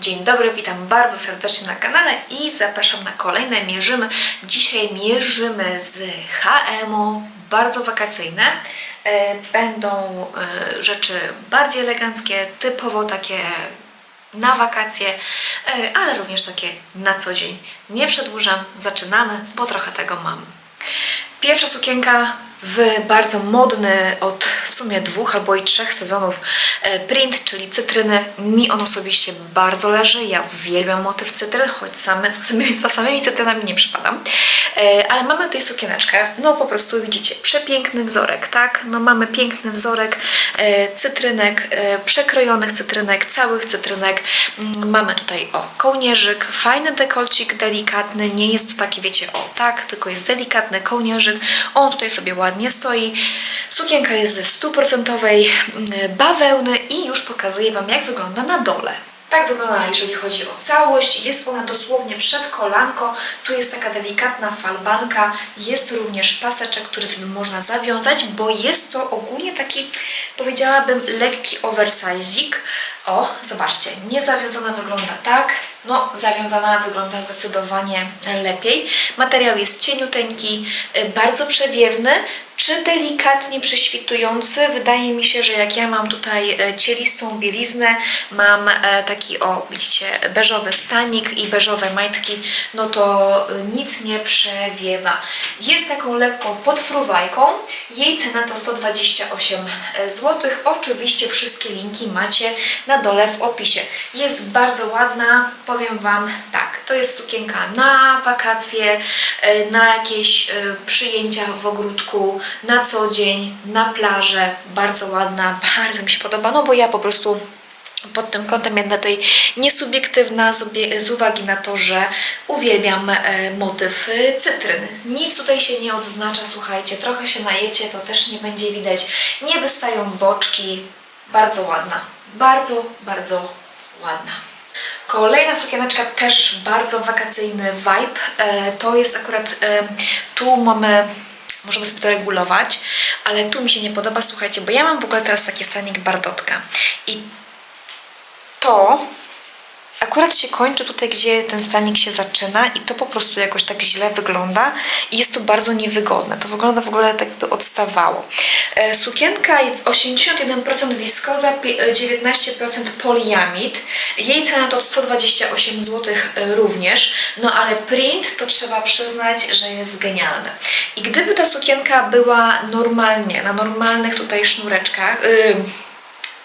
Dzień dobry, witam bardzo serdecznie na kanale i zapraszam na kolejne mierzymy. Dzisiaj mierzymy z H&M-u, bardzo wakacyjne. E, Będą e, rzeczy bardziej eleganckie, typowo takie na wakacje, e, ale również takie na co dzień. Nie przedłużam, zaczynamy, bo trochę tego mam. Pierwsza sukienka w bardzo modny od sumie dwóch albo i trzech sezonów e, print, czyli cytryny. Mi on osobiście bardzo leży. Ja uwielbiam motyw cytryn, choć same, z samymi, za samymi cytrynami nie przypadam. E, Ale mamy tutaj sukieneczkę. No po prostu widzicie, przepiękny wzorek, tak? No mamy piękny wzorek e, cytrynek, przekrojonych cytrynek, całych cytrynek. Mm, Mamy tutaj o kołnierzyk, fajny dekolcik, delikatny, nie jest to taki wiecie o tak, tylko jest delikatny kołnierzyk. On tutaj sobie ładnie stoi. Sukienka jest ze stuprocentowej mm, bawełny i już pokazuję Wam jak wygląda na dole. Tak wygląda, jeżeli chodzi o całość. Jest ona dosłownie przed kolanko. Tu jest taka delikatna falbanka. Jest również paseczek, który sobie można zawiązać, bo jest to ogólnie taki, powiedziałabym, lekki oversizik. O, zobaczcie, niezawiązana wygląda tak. No, zawiązana wygląda zdecydowanie lepiej. Materiał jest cieniuteńki, y, bardzo przewiewny, czy delikatnie prześwitujący. Wydaje mi się, że jak ja mam tutaj e, cielistą bieliznę, mam e, taki, o widzicie, beżowy stanik i beżowe majtki, no to e, nic nie przewiewa. Jest taką lekką podfruwajką. Jej cena to 128 zł. Oczywiście wszystkie linki macie na dole w opisie. Jest bardzo ładna, powiem Wam tak, to jest sukienka na wakacje, e, na jakieś e, przyjęcia w ogródku, na co dzień, na plażę. Bardzo ładna, bardzo mi się podoba, no bo ja po prostu pod tym kątem będę tutaj niesubiektywna z, obie- z uwagi na to, że uwielbiam e, motyw e, cytryn. Nic tutaj się nie odznacza, słuchajcie, trochę się najecie, to też nie będzie widać. Nie wystają boczki. Bardzo ładna. Bardzo, bardzo ładna. Kolejna sukieneczka też bardzo wakacyjny vibe. E, To jest akurat, e, tu mamy, możemy sobie to regulować, ale tu mi się nie podoba, słuchajcie, bo ja mam w ogóle teraz taki stanik bardotka i to akurat się kończy tutaj, gdzie ten stanik się zaczyna i to po prostu jakoś tak źle wygląda i jest to bardzo niewygodne. To wygląda w ogóle tak jakby odstawało. E, Sukienka 81% wiskoza, pi- e, 19% poliamid. Jej cena to 128 zł również, no ale print to trzeba przyznać, że jest genialny. I gdyby ta sukienka była normalnie, na normalnych tutaj sznureczkach, yy,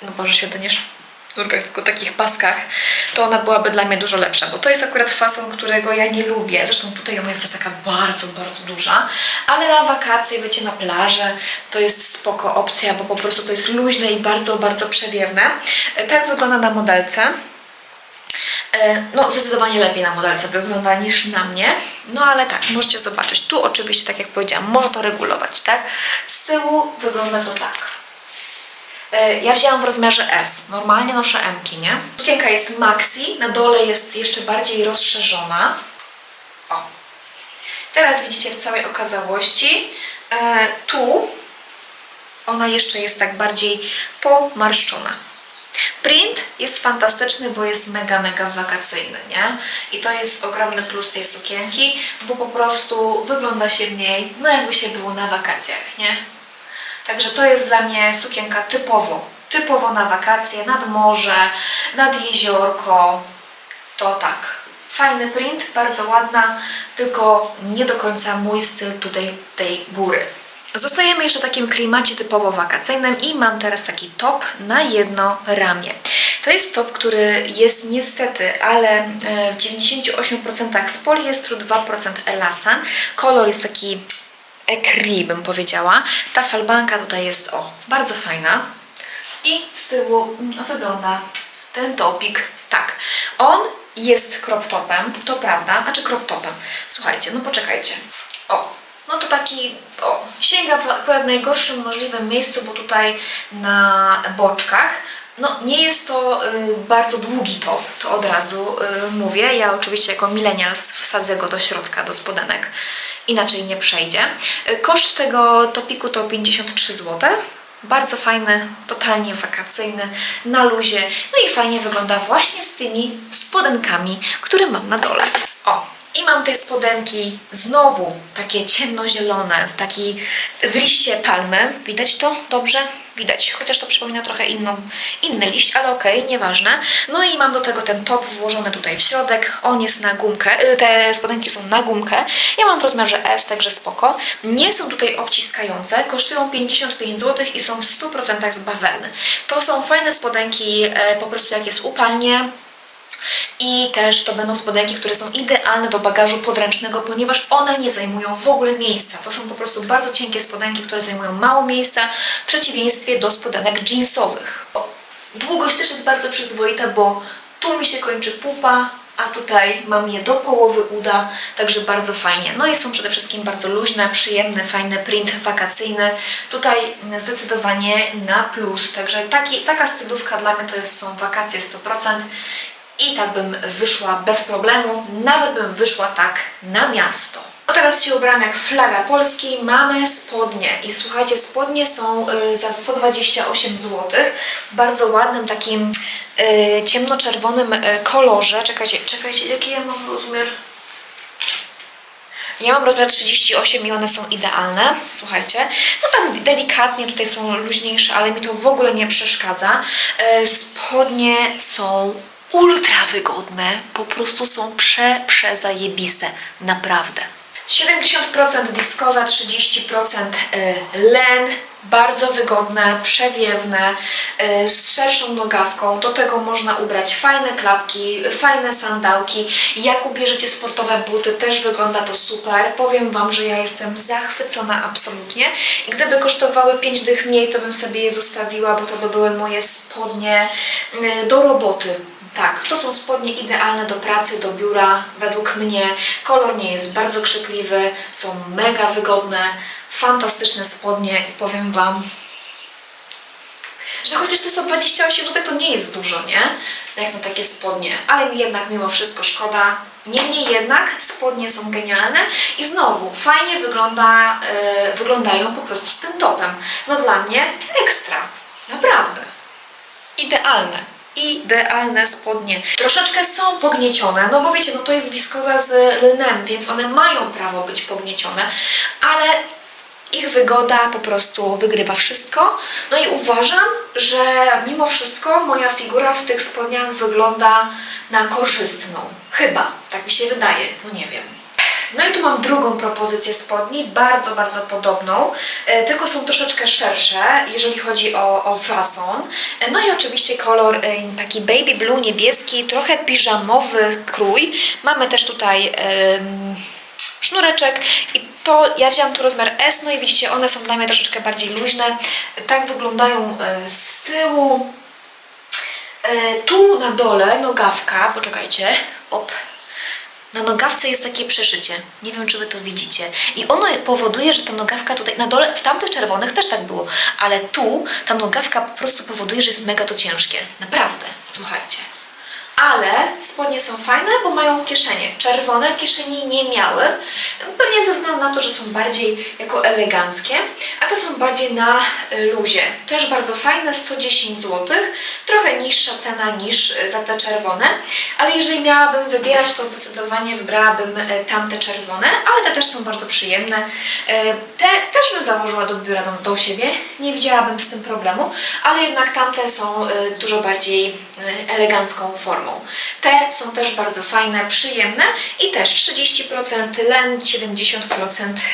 no Boże Święty, nie sz- sznurkach, tylko takich paskach, to ona byłaby dla mnie dużo lepsza, bo to jest akurat fason, którego ja nie lubię. Zresztą tutaj ona jest też taka bardzo, bardzo duża, ale na wakacje, wiecie, na plażę to jest spoko opcja, bo po prostu to jest luźne i bardzo, bardzo przewiewne. E, Tak wygląda na modelce. E, No, zdecydowanie lepiej na modelce wygląda niż na mnie. No ale tak, możecie zobaczyć. Tu oczywiście, tak jak powiedziałam, można to regulować, tak? Z tyłu wygląda to tak. E, Ja wzięłam w rozmiarze S. Normalnie noszę M, nie? Sukienka jest maxi, na dole jest jeszcze bardziej rozszerzona. O. Teraz widzicie w całej okazałości. E, tu ona jeszcze jest tak bardziej pomarszczona. Print jest fantastyczny, bo jest mega, mega wakacyjny, nie? I to jest ogromny plus tej sukienki, bo po prostu wygląda się w niej, no jakby się było na wakacjach, nie? Także to jest dla mnie sukienka typowo, typowo na wakacje, nad morze, nad jeziorko, to tak. Fajny print, bardzo ładna, tylko nie do końca mój styl tutaj tej góry. Zostajemy jeszcze w takim klimacie typowo wakacyjnym i mam teraz taki top na jedno ramię. To jest top, który jest niestety, ale e, w 98% z poliestru, 2% elastan. Kolor jest taki ekri, bym powiedziała. Ta falbanka tutaj jest, o, bardzo fajna. I z tyłu wygląda ten topik tak. On jest crop topem, to prawda, znaczy crop topem. Słuchajcie, no poczekajcie. O, no to taki, o, sięga w najgorszym możliwym miejscu, bo tutaj na boczkach. No, nie jest to y, bardzo długi top, to od razu y, mówię. Ja oczywiście jako millennials wsadzę go do środka, do spodenek. Inaczej nie przejdzie. Y, Koszt tego topiku to 53 zł. Bardzo fajny, totalnie wakacyjny, na luzie. No i fajnie wygląda właśnie z tymi spodenkami, które mam na dole. O, i mam te spodenki znowu takie ciemnozielone, w taki w liście palmy. Widać to dobrze? Widać, chociaż to przypomina trochę inną, inny liść, ale okej, nieważne. No i mam do tego ten top włożony tutaj w środek. On jest na gumkę, y, te spodenki są na gumkę. Ja mam w rozmiarze S, także spoko. Nie są tutaj obciskające, kosztują 55 zł i są w 100% z bawełny. To są fajne spodenki, e, po prostu jak jest upalnie, i też to będą spodenki, które są idealne do bagażu podręcznego, ponieważ one nie zajmują w ogóle miejsca. To są po prostu bardzo cienkie spodenki, które zajmują mało miejsca, w przeciwieństwie do spodenek jeansowych. Długość też jest bardzo przyzwoita, bo tu mi się kończy pupa, a tutaj mam je do połowy uda, także bardzo fajnie. No i są przede wszystkim bardzo luźne, przyjemny, fajny print wakacyjny. Tutaj zdecydowanie na plus, także taki, taka stylówka dla mnie to jest, są wakacje 100%. I tak bym wyszła bez problemu, nawet bym wyszła tak na miasto. No teraz się ubrałam jak flaga Polski, mamy spodnie i słuchajcie, spodnie są y, za 128 zł w bardzo ładnym takim y, ciemnoczerwonym y, kolorze. Czekajcie, czekajcie, jaki ja mam rozmiar? Ja mam rozmiar 38 i one są idealne, słuchajcie. No tam delikatnie tutaj są luźniejsze, ale mi to w ogóle nie przeszkadza. E, Spodnie są ultra wygodne, po prostu są prze, prze zajebiste, naprawdę. 70% wiskoza, 30% y, len, bardzo wygodne, przewiewne, y, z szerszą nogawką. Do tego można ubrać fajne klapki, fajne sandałki. Jak ubierzecie sportowe buty, też wygląda to super. Powiem Wam, że ja jestem zachwycona absolutnie. I gdyby kosztowały 5 dych mniej, to bym sobie je zostawiła, bo to by były moje spodnie y, do roboty. Tak, to są spodnie idealne do pracy, do biura, według mnie. Kolor nie jest bardzo krzykliwy, są mega wygodne, fantastyczne spodnie i powiem Wam, że chociaż te 128 zł to nie jest dużo, nie? Jak na takie spodnie, ale jednak mimo wszystko szkoda. Niemniej jednak spodnie są genialne i znowu fajnie wygląda, yy, wyglądają po prostu z tym topem. No dla mnie ekstra, naprawdę. Idealne. Idealne spodnie. Troszeczkę są pogniecione, no bo wiecie, no to jest wiskoza z lnem, więc one mają prawo być pogniecione, ale ich wygoda po prostu wygrywa wszystko. No i uważam, że mimo wszystko moja figura w tych spodniach wygląda na korzystną. Chyba, tak mi się wydaje, no nie wiem. No i tu mam drugą propozycję spodni, bardzo, bardzo podobną, e, tylko są troszeczkę szersze, jeżeli chodzi o, o fason. E, No i oczywiście kolor e, taki baby blue, niebieski, trochę piżamowy krój. Mamy też tutaj em, sznureczek i to ja wzięłam tu rozmiar S, no i widzicie, one są dla mnie troszeczkę bardziej luźne. Tak wyglądają e, z tyłu. E, Tu na dole nogawka, poczekajcie, op, na nogawce jest takie przeszycie. Nie wiem, czy Wy to widzicie. I ono powoduje, że ta nogawka tutaj, na dole, w tamtych czerwonych też tak było, ale tu ta nogawka po prostu powoduje, że jest mega to ciężkie. Naprawdę, słuchajcie. Ale spodnie są fajne, bo mają kieszenie. Czerwone kieszeni nie miały, pewnie ze względu na to, że są bardziej jako eleganckie, a te są bardziej na luzie. Też bardzo fajne, 110 zł, trochę niższa cena niż y, za te czerwone, ale jeżeli miałabym wybierać, to zdecydowanie wybrałabym y, tamte czerwone, ale te też są bardzo przyjemne. Y, Te też bym założyła do biura do, do siebie, nie widziałabym z tym problemu, ale jednak tamte są dużo bardziej elegancką formą. Te są też bardzo fajne, przyjemne i też 30% len, 70%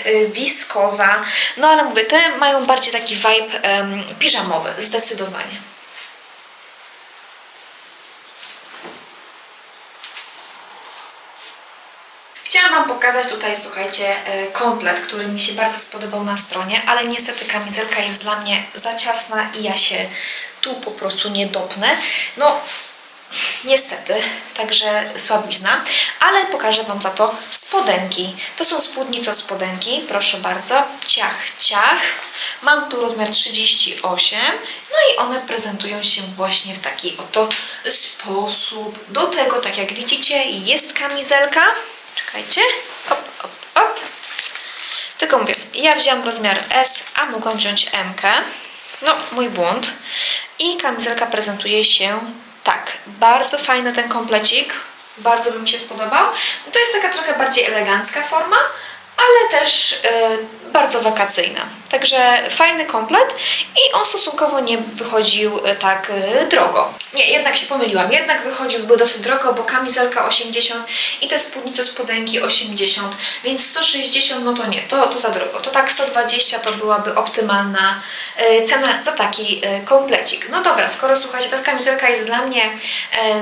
y, wiskoza. No ale mówię, te mają bardziej taki vibe em, piżamowy, zdecydowanie. Chciałam Wam pokazać tutaj, słuchajcie, e, komplet, który mi się bardzo spodobał na stronie, ale niestety kamizelka jest dla mnie za ciasna i ja się tu po prostu nie dopnę. No, niestety, także słabizna, ale pokażę Wam za to spodenki. To są spódnico spodenki, proszę bardzo, ciach, ciach. Mam tu rozmiar 38, no i one prezentują się właśnie w taki oto sposób. Do tego, tak jak widzicie, jest kamizelka. Czekajcie, op, op, op. Tylko mówię, ja wziąłam rozmiar S, a mogłam wziąć M. -kę. No, mój błąd. I kamizelka prezentuje się tak. Bardzo fajny ten komplecik. Bardzo mi się spodobał. To jest taka trochę bardziej elegancka forma, ale też y, bardzo wakacyjna. Także fajny komplet i on stosunkowo nie wychodził y, tak y, drogo. Nie, jednak się pomyliłam. Jednak wychodził, był dosyć drogo, bo kamizelka 80 i te spódnice spodenki 80, więc 160 no to nie, to, to za drogo. To tak 120 to byłaby optymalna cena za taki komplecik. No dobra, skoro słuchajcie, ta kamizelka jest dla mnie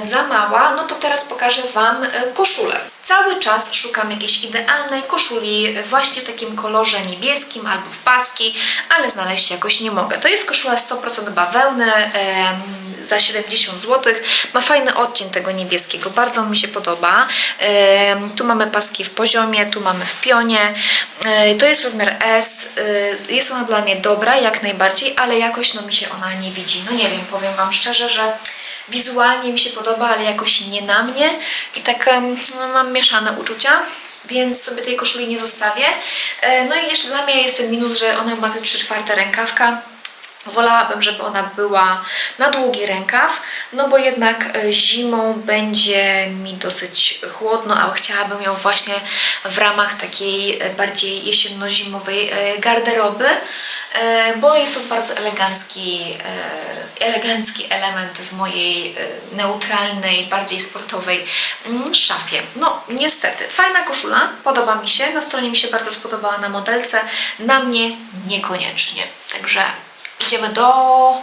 za mała, no to teraz pokażę Wam koszulę. Cały czas szukam jakiejś idealnej koszuli właśnie w takim kolorze niebieskim albo w paski, ale znaleźć jakoś nie mogę. To jest koszula 100% bawełny em, za 70 zł. Ma fajny odcień tego niebieskiego, bardzo on mi się podoba. Em, tu mamy paski w poziomie, tu mamy w pionie. E, to jest rozmiar S. E, jest ona dla mnie dobra, jak najbardziej, ale jakoś no mi się ona nie widzi. No nie wiem, powiem Wam szczerze, że wizualnie mi się podoba, ale jakoś nie na mnie i tak no, mam mieszane uczucia. Więc sobie tej koszuli nie zostawię. E, No i jeszcze dla mnie jest ten minus, że ona ma te 3 czwarte rękawka. Wolałabym, żeby ona była na długi rękaw, no bo jednak e, zimą będzie mi dosyć chłodno, a chciałabym ją właśnie w ramach takiej e, bardziej jesienno-zimowej e, garderoby, bo jest to bardzo elegancki, elegancki element w mojej neutralnej, bardziej sportowej mm, szafie. No niestety, fajna koszula, podoba mi się, na stronie mi się bardzo spodobała na modelce, na mnie niekoniecznie, także idziemy do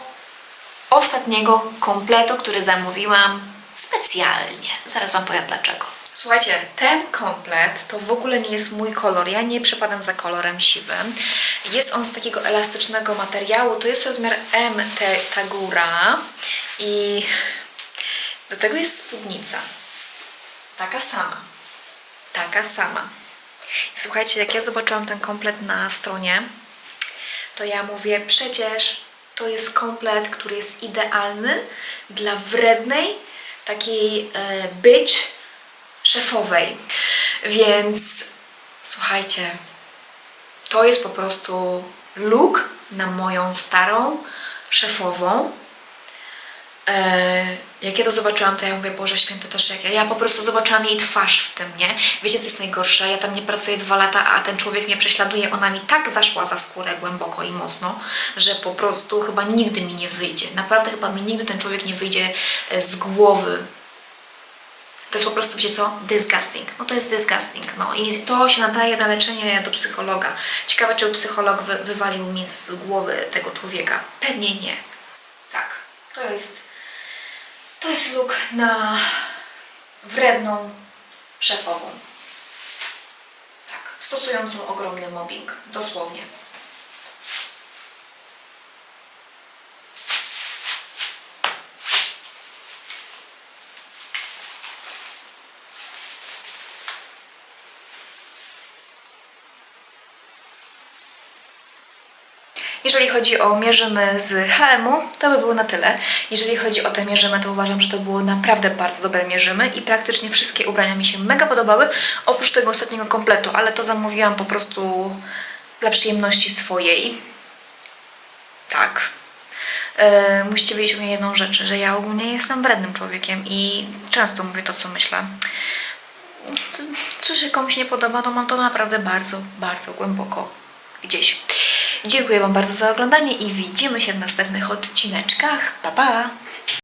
ostatniego kompletu, który zamówiłam specjalnie. Zaraz Wam powiem dlaczego. Słuchajcie, ten komplet to w ogóle nie jest mój kolor. Ja nie przepadam za kolorem siwym. Jest on z takiego elastycznego materiału. To jest rozmiar M te, ta góra i do tego jest spódnica. Taka sama. Taka sama. Słuchajcie, jak ja zobaczyłam ten komplet na stronie, to ja mówię, przecież to jest komplet, który jest idealny dla wrednej, takiej e, być szefowej. Więc słuchajcie, to jest po prostu look na moją starą szefową. E, jak ja to zobaczyłam, to ja mówię, Boże Święty, to jak ja, ja po prostu zobaczyłam jej twarz w tym, nie? Wiecie, co jest najgorsze? Ja tam nie pracuję dwa lata, a ten człowiek mnie prześladuje, ona mi tak zaszła za skórę głęboko i mocno, że po prostu chyba nigdy mi nie wyjdzie. Naprawdę chyba mi nigdy ten człowiek nie wyjdzie e, z głowy. To jest po prostu, wiecie co? Disgusting. No to jest disgusting. No i to się nadaje na leczenie do psychologa. Ciekawe, czy psycholog wy, wywalił mi z głowy tego człowieka. Pewnie nie. Tak, to jest to jest look na wredną szefową. Tak, stosującą ogromny mobbing, dosłownie. Jeżeli chodzi o mierzymy z HM-u, to by było na tyle. Jeżeli chodzi o te mierzymy, to uważam, że to było naprawdę bardzo dobre mierzymy i praktycznie wszystkie ubrania mi się mega podobały, oprócz tego ostatniego kompletu, ale to zamówiłam po prostu dla przyjemności swojej. Tak. E, musicie wiedzieć u mnie jedną rzecz, że ja ogólnie jestem wrednym człowiekiem i często mówię to, co myślę. Co się komuś nie podoba, to mam to naprawdę bardzo, bardzo głęboko gdzieś. Dziękuję Wam bardzo za oglądanie i widzimy się w następnych odcineczkach. Pa, pa!